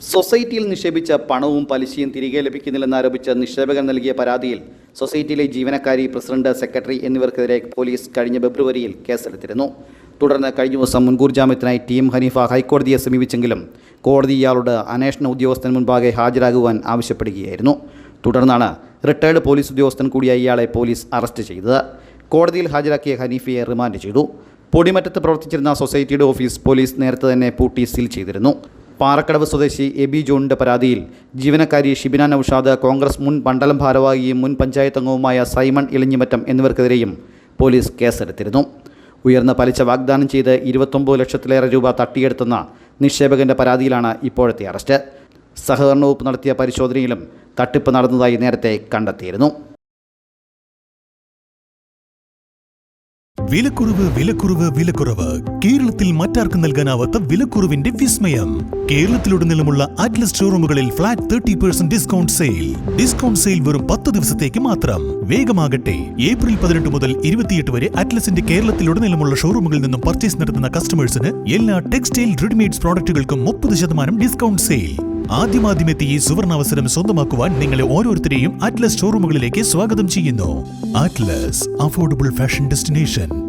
സൊസൈറ്റിയിൽ നിക്ഷേപിച്ച പണവും പലിശയും തിരികെ ലഭിക്കുന്നില്ലെന്നാരോപിച്ച് നിക്ഷേപകൻ നൽകിയ പരാതിയിൽ സൊസൈറ്റിയിലെ ജീവനക്കാരി പ്രസിഡന്റ് സെക്രട്ടറി എന്നിവർക്കെതിരെ പോലീസ് കഴിഞ്ഞ ഫെബ്രുവരിയിൽ കേസെടുത്തിരുന്നു. തുടർന്ന് കഴിഞ്ഞ ദിവസം മുൻകൂർ ജാമ്യത്തിനായി ടീം ഹനീഫ ഹൈക്കോടതിയെ സമീപിച്ചെങ്കിലും കോടതി ഇയാളോട് അന്വേഷണ ഉദ്യോഗസ്ഥന് മുൻപാകെ ഹാജരാകുവാൻ ആവശ്യപ്പെടുകയായിരുന്നു. തുടർന്നാണ് റിട്ടയർഡ് പോലീസ് ഉദ്യോഗസ്ഥൻ കൂടിയായ ഇയാളെ പോലീസ് അറസ്റ്റ് ചെയ്തത്. കോടതിയിൽ ഹാജരാക്കിയ ഹനീഫയെ റിമാൻഡ് ചെയ്തു. പൊടിമറ്റത്ത് പ്രവർത്തിച്ചിരുന്ന സൊസൈറ്റിയുടെ ഓഫീസ് പോലീസ് നേരത്തെ തന്നെ പൂട്ടി സീൽ ചെയ്തിരുന്നു. പാറക്കടവ് സ്വദേശി എബി ജോണിന്റെ പരാതിയിൽ ജീവനക്കാരി ഷിബിന നൌഷാദ് കോൺഗ്രസ് മുൻ മണ്ഡലം ഭാരവാഹിയും മുൻ പഞ്ചായത്ത് അംഗവുമായ സൈമൺ ഇളിഞ്ഞിമറ്റം എന്നിവർക്കെതിരെയും പോലീസ് കേസെടുത്തിരുന്നു. ഉയർന്ന പലിശ വാഗ്ദാനം ചെയ്ത് ഇരുപത്തൊമ്പത് ലക്ഷത്തിലേറെ രൂപ തട്ടിയെടുത്തെന്ന നിക്ഷേപകന്റെ പരാതിയിലാണ് ഇപ്പോഴത്തെ അറസ്റ്റ്. സഹകരണ വകുപ്പ് നടത്തിയ പരിശോധനയിലും തട്ടിപ്പ് നടന്നതായി നേരത്തെ കണ്ടെത്തിയിരുന്നു. വിലക്കുറവ് വിലക്കുറവ് വിലക്കുറവ്. കേരളത്തിൽ മറ്റാർക്കും നൽകാനാവാത്ത വിലക്കുറവിന്റെ വിസ്മയം. കേരളത്തിലുടനീളമുള്ള Atlas ഷോറൂമുകളിൽ flat thirty percent discount sale discount sale വെറും പത്ത് ദിവസത്തേക്ക് മാത്രം. വേഗമാകട്ടെ. ഏപ്രിൽ പതിനെട്ട് മുതൽ ഇരുപത്തിയെട്ട് വരെ അറ്റ്ലസിന്റെ കേരളത്തിലുടനീളമുള്ള ഷോറൂമുകളിൽ നിന്നും പർച്ചേസ് നടത്തുന്ന കസ്റ്റമേഴ്സിന് എല്ലാ ടെക്സ്റ്റൈൽ റെഡിമെയ്ഡ്സ് പ്രോഡക്റ്റുകൾക്കും മുപ്പത് ശതമാനം ഡിസ്കൗണ്ട് സെയിൽ ആദ്യമാദ്യമെത്തി ഈ സുവർണാവസരം സ്വന്തമാക്കുവാൻ നിങ്ങളെ ഓരോരുത്തരെയും അറ്റ്ലസ് ഷോറൂമുകളിലേക്ക് സ്വാഗതം ചെയ്യുന്നു. Atlas affordable fashion destination